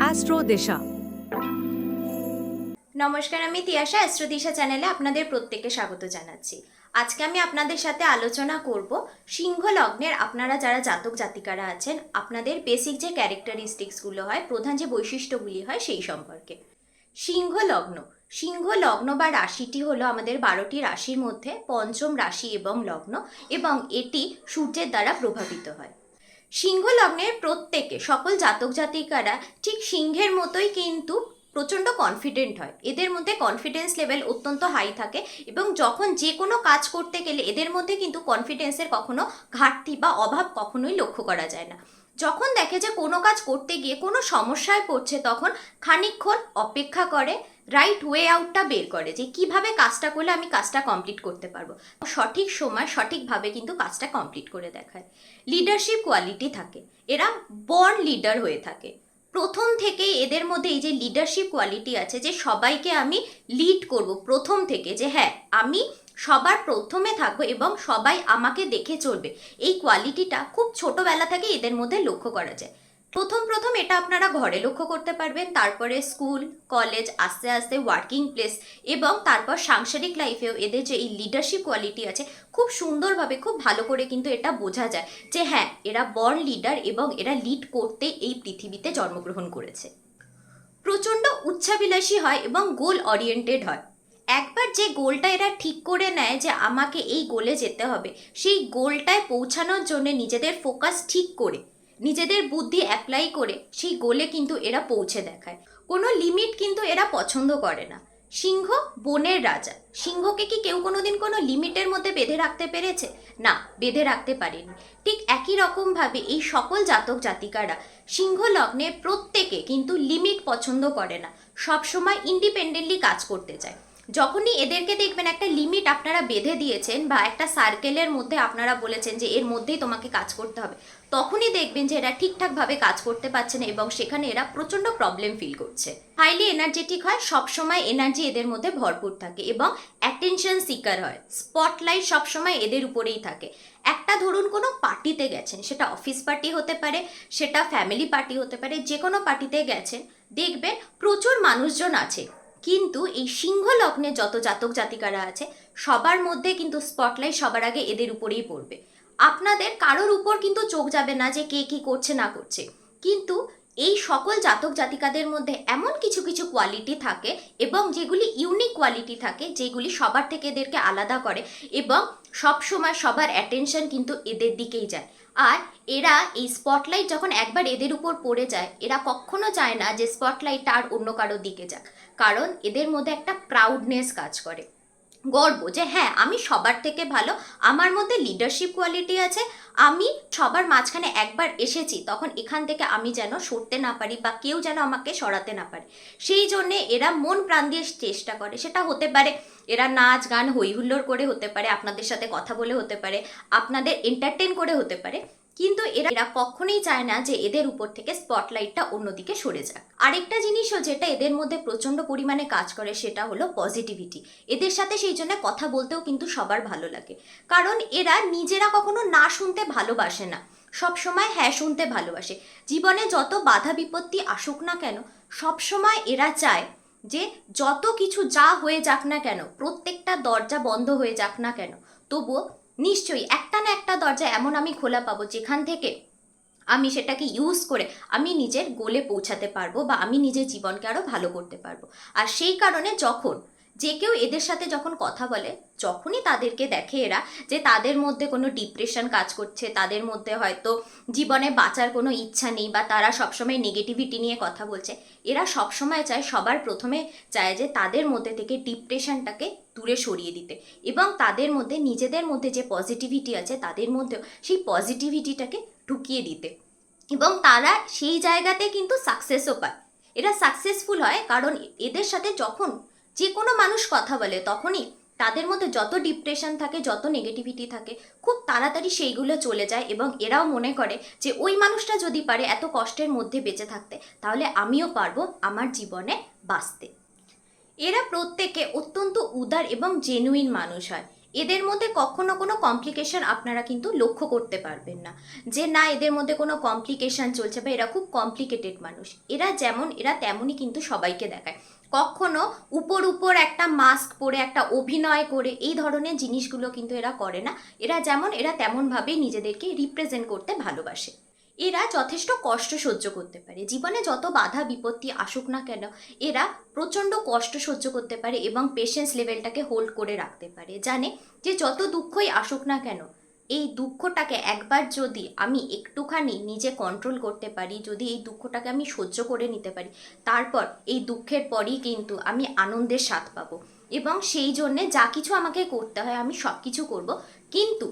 Astro দিশা। নমস্কার, আমি তিয়াশা অ্যাস্ট্রোদিশা চ্যানেলে আপনাদের প্রত্যেককে স্বাগত জানাচ্ছি। আজকে আমি আপনাদের সাথে আলোচনা করব সিংহ লগ্নের আপনারা যারা জাতক জাতিকারা আছেন, আপনাদের বেসিক যে ক্যারেক্টারিস্টিক্সগুলো হয়, প্রধান যে বৈশিষ্ট্যগুলি হয় সেই সম্পর্কে। সিংহ লগ্ন। সিংহ লগ্ন বা রাশিটি হলো আমাদের বারোটি রাশির মধ্যে পঞ্চম রাশি এবং লগ্ন এবং এটি সূর্যের দ্বারা প্রভাবিত হয়। সিংহ লগ্নের প্রত্যেকে, সকল জাতক জাতিকারা ঠিক সিংহের মতোই কিন্তু প্রচণ্ড কনফিডেন্ট হয়। এদের মধ্যে কনফিডেন্স লেভেল অত্যন্ত হাই থাকে এবং যখন যে কোনো কাজ করতে গেলে এদের মধ্যে কিন্তু কনফিডেন্সের কখনো ঘাটতি বা অভাব কখনোই লক্ষ্য করা যায় না। যখন দেখে যে কোনো কাজ করতে গিয়ে কোনো সমস্যায় পড়ছে, তখন খানিকক্ষণ অপেক্ষা করে রাইট ওয়ে আউটটা বের করে যে কীভাবে কাজটা করলে আমি কাজটা কমপ্লিট করতে পারব। সঠিক সময়, সঠিকভাবে কিন্তু কাজটা কমপ্লিট করে দেখায়। লিডারশিপ কোয়ালিটি থাকে। এরা বর্ন লিডার হয়ে থাকে। প্রথম থেকেই এদের মধ্যে এই যে লিডারশিপ কোয়ালিটি আছে যে সবাইকে আমি লিড করব প্রথম থেকে যে হ্যাঁ আমি সবার প্রথমে থাকব এবং সবাই আমাকে দেখে চলবে। এই কোয়ালিটিটা খুব ছোটোবেলা থেকে এদের মধ্যে লক্ষ্য করা যায়। প্রথম প্রথম এটা আপনারা ঘরে লক্ষ্য করতে পারবেন। তারপরে স্কুল, কলেজ, আস্তে আস্তে ওয়ার্কিং প্লেস এবং তারপর সাংসারিক লাইফেও এদের যে এই লিডারশিপ কোয়ালিটি আছে, খুব সুন্দরভাবে, খুব ভালো করে কিন্তু এটা বোঝা যায় যে হ্যাঁ এরা বর্ন লিডার এবং এরা লিড করতে এই পৃথিবীতে জন্মগ্রহণ করেছে। প্রচণ্ড উচ্চাবিলাসী হয় এবং গোল ওরিয়েন্টেড হয়। একবার যে গোলটা এরা ঠিক করে নেয় যে আমাকে এই গোলে যেতে হবে, সেই গোলটায় পৌঁছানোর জন্য নিজেদের ফোকাস ঠিক করে নিজেদের বুদ্ধি অ্যাপ্লাই করে সেই গোলে কিন্তু এরা পৌঁছে দেখায়। কোনো লিমিট কিন্তু এরা পছন্দ করে না। সিংহ বনের রাজা। সিংহকে কি কেউ কোনোদিন কোনো লিমিটের মধ্যে বেঁধে রাখতে পেরেছে? না, বেঁধে রাখতে পারেনি। ঠিক একই রকমভাবে এই সকল জাতক জাতিকারা সিংহ লগ্নে প্রত্যেকে কিন্তু লিমিট পছন্দ করে না। সবসময় ইন্ডিপেন্ডেন্টলি কাজ করতে চায়। যখনই এদেরকে দেখবেন একটা লিমিট আপনারা বেঁধে দিয়েছেন বা একটা সার্কেলের মধ্যে আপনারা বলেছেন যে এর মধ্যেই তোমাকে কাজ করতে হবে, তখনই দেখবেন যে এরা ঠিকঠাকভাবে কাজ করতে পারছে না এবং সেখানে এরা প্রচণ্ড প্রবলেম ফিল করছে। হাইলি এনার্জেটিক হয়, সবসময় এনার্জি এদের মধ্যে ভরপুর থাকে এবং অ্যাটেনশন সিকার হয় স্পটলাইট সবসময় এদের উপরেই থাকে। একটা ধরুন কোনো পার্টিতে গেছেন, সেটা অফিস পার্টি হতে পারে, সেটা ফ্যামিলি পার্টি হতে পারে যে কোনো পার্টিতে গেছেন, দেখবেন প্রচুর মানুষজন আছে কিন্তু এই সিংহ লগ্নে যত জাতক জাতিকারা আছে, সবার মধ্যে কিন্তু স্পটলাইট সবার আগে এদের উপরেই পড়বে। আপনাদের কারোর উপর কিন্তু চোখ যাবে না যে কে কি করছে, না করছে। কিন্তু এই সকল জাতক জাতিকাদের মধ্যে এমন কিছু কিছু কোয়ালিটি থাকে এবং যেগুলি ইউনিক কোয়ালিটি থাকে, যেগুলি সবার থেকে এদেরকে আলাদা করে এবং সব সময় সবার অ্যাটেনশন কিন্তু এদের দিকেই যায়। আর এরা এই স্পটলাইট যখন একবার এদের উপর পড়ে যায়, এরা কখনো চায় না যে স্পটলাইটটা আর অন্য কারোর দিকে যাক। কারণ এদের মধ্যে একটা প্রাউডনেস কাজ করে। গর্ব যে হ্যাঁ আমি সবার থেকে ভালো, আমার মধ্যে লিডারশিপ কোয়ালিটি আছে, আমি সবার মাঝখানে একবার এসেছি, তখন এখান থেকে আমি যেন সরতে না পারি বা কেউ যেন আমাকে সরাতে না পারে। সেই জন্যে এরা মন প্রাণ দিয়ে চেষ্টা করে, সেটা হতে পারে এরা নাচ, গান হই করে হতে পারে, আপনাদের সাথে কথা বলে হতে পারে, আপনাদের এন্টারটেন করে হতে পারে কিন্তু এরা এরা কখনোই চায় না যে এদের উপর থেকে স্পটলাইটটা অন্যদিকে সরে যাক। আরেকটা জিনিসও যেটা এদের মধ্যে প্রচণ্ড পরিমাণে কাজ করে সেটা হলো পজিটিভিটি এদের সাথে সেই জন্য কথা বলতেও কিন্তু সবার ভালো লাগে। কারণ এরা নিজেরা কখনো না শুনতে ভালোবাসে না। সব সময় হ্যাঁ শুনতে ভালোবাসে। জীবনে যত বাধা বিপত্তি আসুক না কেন সব সময় এরা চায় যে যত কিছু যা হয়ে যাক না কেন, প্রত্যেকটা দরজা বন্ধ হয়ে যাক না কেন, তবুও নিশ্চয়ই একটা না একটা দরজা এমন আমি খোলা পাবো যেখান থেকে আমি সেটাকে ইউজ করে আমি নিজের গোলে পৌঁছাতে পারব বা আমি নিজের জীবনকে আরও ভালো করতে পারব। আর সেই কারণে যখন যে কেউ এদের সাথে যখন কথা বলে, যখনই তাদেরকে দেখে এরা যে তাদের মধ্যে কোনো ডিপ্রেশন কাজ করছে, তাদের মধ্যে হয়তো জীবনে বাঁচার কোনো ইচ্ছা নেই বা তারা সবসময় নেগেটিভিটি নিয়ে কথা বলছে, এরা সবসময় চায়, সবার প্রথমে চায় যে তাদের মধ্যে থেকে ডিপ্রেশনটাকে দূরে সরিয়ে দিতে। এবং তাদের মধ্যে, নিজেদের মধ্যে যে পজিটিভিটি আছে, তাদের মধ্যেও সেই পজিটিভিটিটাকে ঢুকিয়ে দিতে। এবং তারা সেই জায়গাতে কিন্তু সাকসেসও পায়। এরা সাকসেসফুল হয় কারণ এদের সাথে যখন যে কোনো মানুষ কথা বলে, তখনই তাদের মধ্যে যত ডিপ্রেশন থাকে, যত নেগেটিভিটি থাকে, খুব তাড়াতাড়ি সেইগুলো চলে যায় এবং এরাও মনে করে যে, ওই মানুষটা যদি পারে এত কষ্টের মধ্যে বেঁচে থাকতে, তাহলে আমিও পারব আমার জীবনে বাঁচতে। এরা প্রত্যেকে অত্যন্ত উদার এবং জেনুইন মানুষ হয়। এদের মধ্যে কখনো কোনো কমপ্লিকেশন আপনারা কিন্তু লক্ষ্য করতে পারবেন না। যে না, এদের মধ্যে কোনো কমপ্লিকেশন চলছে বা এরা খুব কমপ্লিকেটেড মানুষ। এরা যেমন, এরা তেমনই কিন্তু সবাইকে দেখায়। কখনো উপর উপর একটা মাস্ক পরে, একটা অভিনয় করে, এই ধরনের জিনিসগুলো কিন্তু এরা করে না। এরা যেমন, এরা তেমনভাবেই নিজেদেরকে রিপ্রেজেন্ট করতে ভালোবাসে। এরা যথেষ্ট কষ্ট সহ্য করতে পারে। জীবনে যত বাধা, বিপত্তি আসুক না কেন, এরা প্রচণ্ড কষ্ট সহ্য করতে পারে এবং পেশেন্স লেভেলটাকে হোল্ড করে রাখতে পারে। জানে যে যত দুঃখই আসুক না কেন, এই দুঃখটাকে একবার যদি আমি একটুখানি নিজে কন্ট্রোল করতে পারি, যদি এই দুঃখটাকে আমি সহ্য করে নিতে পারি, তারপর এই দুঃখের পরই কিন্তু আমি আনন্দের স্বাদ পাবো। এবং সেই জন্যে যা কিছু আমাকে করতে হয়, আমি সব কিছু করব। কিন্তু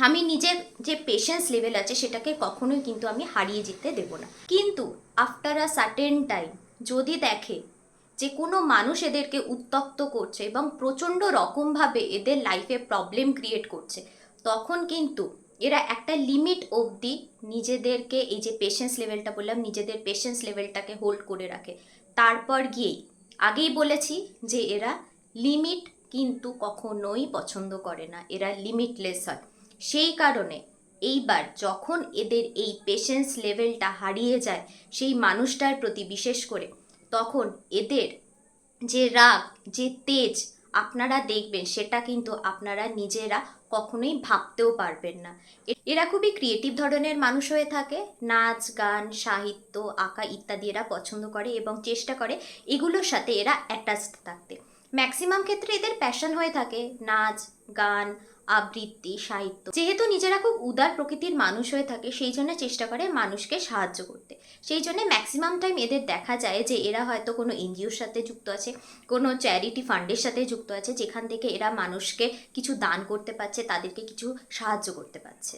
আমি নিজের যে পেশেন্স লেভেল আছে সেটাকে কখনোই কিন্তু আমি হারিয়ে যেতে দেব না। কিন্তু আফটার আ সার্টেন টাইম যদি দেখে যে কোনো মানুষ এদেরকে উত্তক্ত করছে এবং প্রচণ্ড রকমভাবে এদের লাইফে প্রবলেম ক্রিয়েট করছে, তখন কিন্তু এরা একটা লিমিট অবধি নিজেদেরকে এই যে পেশেন্স লেভেলটা বললাম, নিজেদের পেশেন্স লেভেলটাকে হোল্ড করে রাখে। তারপর গিয়েই আগেই বলেছি যে এরা লিমিট কিন্তু কখনোই পছন্দ করে না। এরা লিমিটলেস হয়। সেই কারণে এইবার যখন এদের এই পেশেন্স লেভেলটা হারিয়ে যায়, সেই মানুষটার প্রতি বিশেষ করে, তখন এদের যে রাগ, যে তেজ আপনারা দেখবেন, সেটা কিন্তু আপনারা নিজেরা কখনোই ভাবতেও পারবেন না। এরা খুবই ক্রিয়েটিভ ধরনের মানুষ হয়ে থাকে। নাচ, গান, সাহিত্য, আঁকা ইত্যাদি এরা পছন্দ করে এবং চেষ্টা করে এগুলোর সাথে এরা অ্যাটাচড থাকতে। ম্যাক্সিমাম ক্ষেত্রে এদের প্যাশন হয়ে থাকে নাচ, গান আবৃত্তি, সাহিত্য। যেহেতু নিজেরা খুব উদার প্রকৃতির মানুষ হয়ে থাকে, সেই জন্য চেষ্টা করে মানুষকে সাহায্য করতে। সেই জন্য ম্যাক্সিমাম টাইম এদের দেখা যায় যে এরা হয়তো কোনো এনজিওর সাথে যুক্ত আছে, কোনো চ্যারিটি ফান্ডের সাথে যুক্ত আছে, যেখান থেকে এরা মানুষকে কিছু দান করতে পারছে, তাদেরকে কিছু সাহায্য করতে পারছে।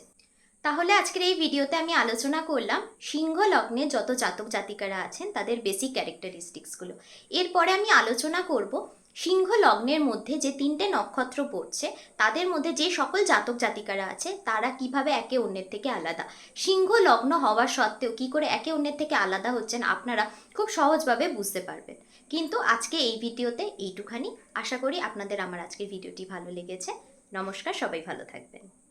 তাহলে আজকের এই ভিডিওতে আমি আলোচনা করলাম সিংহ লগ্নে যত জাতক জাতিকারা আছেন, তাদের বেসিক ক্যারেক্টারিস্টিক্সগুলো এরপরে আমি আলোচনা করব সিংহ লগ্নের মধ্যে যে তিনটে নক্ষত্র পড়ছে, তাদের মধ্যে যে সকল জাতক জাতিকারা আছে, তারা কীভাবে একে অন্যের থেকে আলাদা? সিংহ লগ্ন হওয়ার সত্ত্বেও কি করে একে অন্যের থেকে আলাদা হচ্ছেন আপনারা খুব সহজভাবে বুঝতে পারবেন। কিন্তু আজকে এই ভিডিওতে এইটুখানি। আশা করি আপনাদের আমার আজকের ভিডিওটি ভালো লেগেছে। নমস্কার, সবাই ভালো থাকবেন।